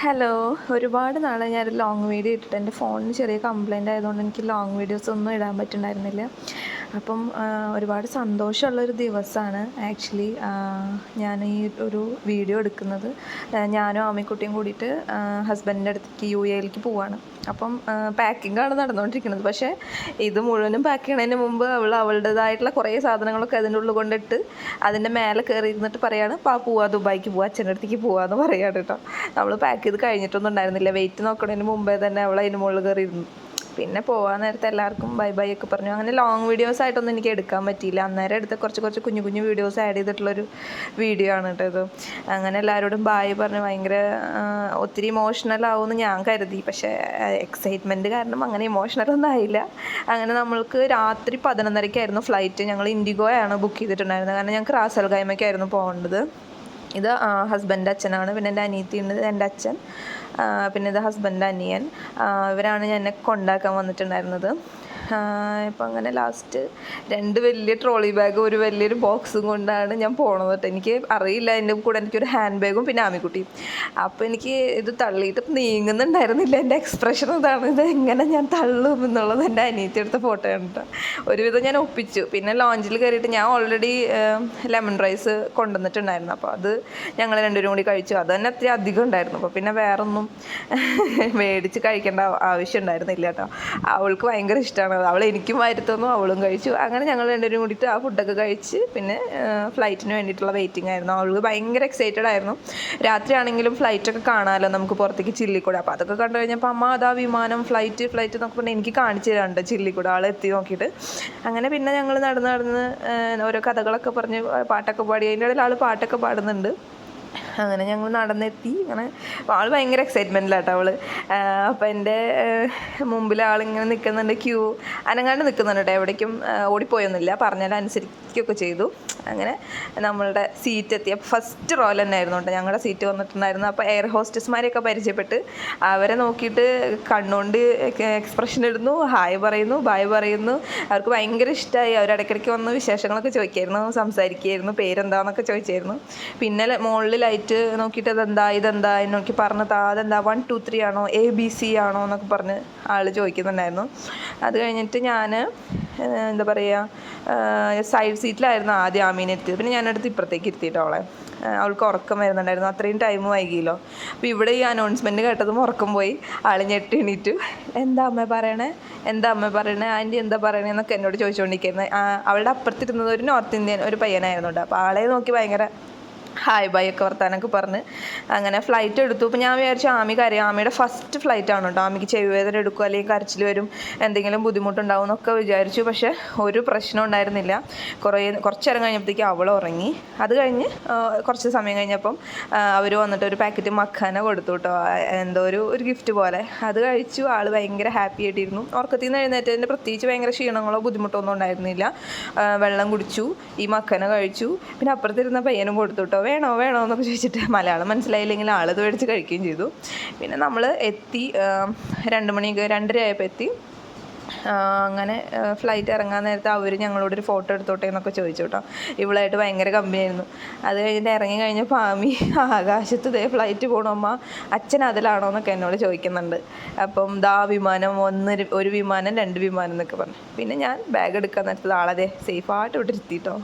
Hello ഒരുപാട് നാളെ ഞാൻ ലോങ് വീഡിയോ ഇട്ടിട്ട് എന്റെ ഫോണിന് ചെറിയ കംപ്ലയിന്റ് ആയതുകൊണ്ട് എനിക്ക് ലോങ് വീഡിയോസ് ഒന്നും ഇടാൻ പറ്റുന്നുണ്ടായിരുന്നില്ല. അപ്പം ഒരുപാട് സന്തോഷമുള്ളൊരു ദിവസമാണ് ആക്ച്വലി ഞാൻ ഈ ഒരു വീഡിയോ എടുക്കുന്നത്. ഞാനും ആമിക്കുട്ടിയും കൂടിയിട്ട് ഹസ്ബൻഡിന്റെ അടുത്തേക്ക് യു എയിലേക്ക് പോവാണ്. അപ്പം പാക്കിങ്ങാണ് നടന്നുകൊണ്ടിരിക്കുന്നത് പക്ഷേ ഇത് മുഴുവനും പാക്ക് ചെയ്യണതിന് മുമ്പ് അവൾ അവളുടേതായിട്ടുള്ള കുറേ സാധനങ്ങളൊക്കെ അതിന്റെ ഉള്ളിൽ കൊണ്ടിട്ട് അതിന്റെ മേലെ കയറി ഇരുന്നിട്ട് പറയാണ് പാ പോവാ ദുബായിക്ക് പോവാ അച്ഛന്റെ അടുത്തേക്ക് പോവാന്ന് പറയാണ് കേട്ടോ. നമ്മൾ പാക്ക് ചെയ്ത് കഴിഞ്ഞിട്ടൊന്നും ഉണ്ടായിരുന്നില്ല. വെയിറ്റ് നോക്കണതിന് മുമ്പേ തന്നെ അവൾ അതിന് മുകളിൽ കയറി ഇരുന്നു പിന്നെ പോകാൻ നേരത്തെ എല്ലാവർക്കും ബൈ ബൈ ഒക്കെ പറഞ്ഞു. അങ്ങനെ ലോങ് വീഡിയോസ് ആയിട്ടൊന്നും എനിക്ക് എടുക്കാൻ പറ്റിയില്ല. അന്നേരം എടുത്ത കുറച്ച് കുറച്ച് കുഞ്ഞു കുഞ്ഞു വീഡിയോസ് ആഡ് ചെയ്തിട്ടുള്ളൊരു വീഡിയോ ആണ് കേട്ടോ ഇത്. അങ്ങനെ എല്ലാവരോടും ബായ് പറഞ്ഞു ഭയങ്കര ഒത്തിരി ഇമോഷണൽ ആവുമെന്ന് ഞാൻ കരുതി. പക്ഷേ എക്സൈറ്റ്മെന്റ് കാരണം അങ്ങനെ ഇമോഷണൽ ഒന്നും ആയില്ല. അങ്ങനെ നമ്മൾക്ക് രാത്രി പതിനൊന്നരയ്ക്കായിരുന്നു ഫ്ലൈറ്റ് ഞങ്ങൾ ഇൻഡിഗോയാണ് ബുക്ക് ചെയ്തിട്ടുണ്ടായിരുന്നത്. കാരണം ഞങ്ങൾക്ക് റാസൽഗായ്മയ്ക്കായിരുന്നു പോകേണ്ടത്. ഇത് ഹസ്ബൻഡ് അച്ഛനാണ്. പിന്നെ എന്റെ അനിയത്തി ഉണ്ട് എന്റെ അച്ഛൻ. പിന്നെ ഇത് ഹസ്ബൻഡ് അനിയൻ. ഇവരാണ് ഇവരാണ് എന്നെ കൊണ്ടാക്കാൻ വന്നിട്ടുണ്ടായിരുന്നത്. ഇപ്പം അങ്ങനെ ലാസ്റ്റ് രണ്ട് വലിയ ട്രോളി ബാഗും ഒരു വലിയൊരു ബോക്സും കൊണ്ടാണ് ഞാൻ പോണത് കേട്ടോ. എനിക്ക് അറിയില്ല എന്റെ കൂടെ എനിക്കൊരു ഹാൻഡ് ബാഗും പിന്നെ ആമിക്കുട്ടി. അപ്പോൾ എനിക്ക് ഇത് തള്ളിയിട്ട് നീങ്ങുന്നുണ്ടായിരുന്നില്ല. എന്റെ എക്സ്പ്രഷൻ ഇതാണ് ഇത് എങ്ങനെ ഞാൻ തള്ളും എന്നുള്ളത് എന്റെ അനിയത്തി എടുത്ത ഫോട്ടോ കണ്ടിട്ട് ഒരുവിധം ഞാൻ ഒപ്പിച്ചു. പിന്നെ ലോഞ്ചിൽ കയറിയിട്ട് ഞാൻ ഓൾറെഡി ലെമൺ റൈസ് കൊണ്ടുവന്നിട്ടുണ്ടായിരുന്നു. അപ്പോൾ അത് ഞങ്ങൾ രണ്ടുപേരും കൂടി കഴിച്ചു. അത് തന്നെ അത്ര അധികം ഉണ്ടായിരുന്നു. അപ്പോൾ പിന്നെ വേറൊന്നും മേടിച്ച് കഴിക്കേണ്ട ആവശ്യം ഉണ്ടായിരുന്നില്ല കേട്ടോ. അവൾക്ക് ഭയങ്കര ഇഷ്ടമാണ് അവൾ എനിക്കും വാരിത്തന്നു അവളും കഴിച്ചു. അങ്ങനെ ഞങ്ങൾ രണ്ടുപേരും കൂടിയിട്ട് ആ ഫുഡൊക്കെ കഴിച്ച് പിന്നെ ഫ്ലൈറ്റിന് വേണ്ടിയിട്ടുള്ള വെയിറ്റിംഗ് ആയിരുന്നു. അവൾക്ക് ഭയങ്കര എക്സൈറ്റഡ് ആയിരുന്നു. രാത്രിയാണെങ്കിലും ഫ്ലൈറ്റൊക്കെ കാണാമല്ലോ നമുക്ക് പുറത്തേക്ക് ചില്ലിക്കൂടെ. അപ്പോൾ അതൊക്കെ കണ്ടു കഴിഞ്ഞപ്പോൾ അമ്മ അതാ വിമാനം ഫ്ലൈറ്റ് ഫ്ലൈറ്റ് എന്നൊക്കെ പറഞ്ഞാൽ എനിക്ക് കാണിച്ചു തരാണ്ട് ചില്ലിക്കൂടെ. ആൾ എത്തി നോക്കിയിട്ട്. അങ്ങനെ പിന്നെ ഞങ്ങൾ നടന്ന് നടന്ന് ഓരോ കഥകളൊക്കെ പറഞ്ഞ് പാട്ടൊക്കെ പാടി. അതിന്റെ ഇടയിൽ ആൾ പാട്ടൊക്കെ പാടുന്നുണ്ട്. അങ്ങനെ ഞങ്ങൾ നടന്നെത്തി. അങ്ങനെ ആൾ ഭയങ്കര എക്സൈറ്റ്മെന്റിലാട്ടോ അവൾ അപ്പോൾ എന്റെ മുമ്പിൽ ആളിങ്ങനെ നിൽക്കുന്നുണ്ട് ക്യൂ. അനങ്ങാണ്ട് നിൽക്കുന്നുണ്ട് കേട്ടോ എവിടേക്കും ഓടിപ്പോയൊന്നുമില്ല. പറഞ്ഞാൽ അനുസരിക്കുകയൊക്കെ ചെയ്തു. അങ്ങനെ നമ്മളുടെ സീറ്റ് എത്തി. അപ്പോൾ ഫസ്റ്റ് റോയിൽ തന്നെ ആയിരുന്നു കേട്ടോ ഞങ്ങളുടെ സീറ്റ് വന്നിട്ടുണ്ടായിരുന്നു അപ്പോൾ എയർ ഹോസ്റ്റസ്മാരെയൊക്കെ പരിചയപ്പെട്ട് അവരെ നോക്കിയിട്ട് കണ്ണുകൊണ്ട് എക്സ്പ്രഷൻ ഇടുന്നു. ഹായ് പറയുന്നു ബായ് പറയുന്നു. അവർക്ക് ഭയങ്കര ഇഷ്ടമായി അവർ ഇടയ്ക്കിടയ്ക്ക് വന്ന് വിശേഷങ്ങളൊക്കെ ചോദിക്കായിരുന്നു സംസാരിക്കുമായിരുന്നു പേരെന്താണെന്നൊക്കെ ചോദിച്ചായിരുന്നു. പിന്നെ മുകളിൽ ലൈറ്റ് നോക്കിയിട്ട് അതെന്താ ഇതെന്താ എന്ന് നോക്കി പറഞ്ഞ് താ അതെന്താ വൺ ടു ത്രീ ആണോ എ ബി സി ആണോ എന്നൊക്കെ പറഞ്ഞ് ആൾ ചോദിക്കുന്നുണ്ടായിരുന്നു. അത് കഴിഞ്ഞിട്ട് ഞാൻ എന്താ പറയുക സൈഡ് സീറ്റിലായിരുന്നു ആദ്യം ആമീനെ എത്തിയത് പിന്നെ ഞാനടുത്ത് ഇപ്പുറത്തേക്ക് ഇരുത്തിയിട്ട് അവളെ. അവൾക്ക് ഉറക്കം വരുന്നുണ്ടായിരുന്നു. അത്രയും ടൈം വൈകിയല്ലോ. അപ്പോൾ ഇവിടെ ഈ അനൗൺസ്മെന്റ് കേട്ടതും ഉറക്കം പോയി. ആൾ ഞെട്ടി എണീറ്റു. എന്താ അമ്മ പറയണേ? എന്താ അമ്മ പറയണേ? ആന്റി എന്താ പറയണേ? എന്നൊക്കെ എന്നോട് ചോദിച്ചുകൊണ്ടിരിക്കുന്നത് അവളുടെ അപ്പുറത്തിരുന്നത് ഒരു നോർത്ത് ഇന്ത്യൻ ഒരു പയ്യനായിരുന്നുണ്ട് അപ്പോൾ ആളെ നോക്കി ഭയങ്കര ഹായ് ബൈ ഒക്കെ വർത്താനൊക്കെ പറഞ്ഞ് അങ്ങനെ ഫ്ലൈറ്റ് എടുത്തു. അപ്പോൾ ഞാൻ വിചാരിച്ചു ആമി കരയും. ആമിയുടെ ഫസ്റ്റ് ഫ്ലൈറ്റ് ആണ് കേട്ടോ ആമിക്ക് ചെവി വേദന എടുക്കും അല്ലെങ്കിൽ കരച്ചിൽ വരും എന്തെങ്കിലും ബുദ്ധിമുട്ടുണ്ടാവും എന്നൊക്കെ വിചാരിച്ചു. പക്ഷേ ഒരു പ്രശ്നം ഉണ്ടായിരുന്നില്ല. കുറേ കുറച്ച് നേരം കഴിഞ്ഞപ്പോഴത്തേക്ക് അവൾ ഉറങ്ങി. അത് കഴിഞ്ഞ് കുറച്ച് സമയം കഴിഞ്ഞപ്പം അവർ വന്നിട്ട് ഒരു പാക്കറ്റ് മഖാന കൊടുത്തു കേട്ടോ എന്തോ ഒരു ഒരു ഗിഫ്റ്റ് പോലെ. അത് കഴിച്ചു. ആൾ ഭയങ്കര ഹാപ്പി ആയിട്ടിരുന്നു. ഉറക്കത്തിൽ നിന്ന് എഴുന്നേറ്റതിന്റെ പ്രത്യേകിച്ച് ഭയങ്കര ക്ഷീണങ്ങളോ ബുദ്ധിമുട്ടോ ഒന്നും ഉണ്ടായിരുന്നില്ല വെള്ളം കുടിച്ചു. ഈ മക്കന കഴിച്ചു. പിന്നെ അപ്പുറത്തിരുന്ന പയ്യനും കൊടുത്തു കേട്ടോ വേണോ വേണോ എന്നൊക്കെ ചോദിച്ചിട്ട് മലയാളം മനസ്സിലായില്ലെങ്കിൽ ആളത് മേടിച്ച് കഴിക്കുകയും ചെയ്തു. പിന്നെ നമ്മൾ എത്തി രണ്ട് മണിക്ക് രണ്ടര ആയപ്പോൾ എത്തി. അങ്ങനെ ഫ്ലൈറ്റ് ഇറങ്ങാൻ നേരത്തെ അവർ ഞങ്ങളോടൊരു ഫോട്ടോ എടുത്തോട്ടെ എന്നൊക്കെ ചോദിച്ചു കേട്ടോ. ഇവളായിട്ട് ഭയങ്കര കമ്പനിയായിരുന്നു അത് കഴിഞ്ഞിട്ട് ഇറങ്ങി കഴിഞ്ഞപ്പോൾ ആമി ആകാശത്ത് ദേ ഫ്ലൈറ്റ് പോകണമ്മ അച്ഛൻ അതിലാണോ? എന്നൊക്കെ എന്നോട് ചോദിക്കുന്നുണ്ട്. അപ്പം ദാ വിമാനം ഒന്ന് ഒരു വിമാനം രണ്ട് വിമാനം എന്നൊക്കെ പറഞ്ഞു. പിന്നെ ഞാൻ ബാഗ് എടുക്കാൻ നേരത്തെ ആളതെ സേഫായിട്ട് ഇവിടെ ഇരുത്തിട്ടോ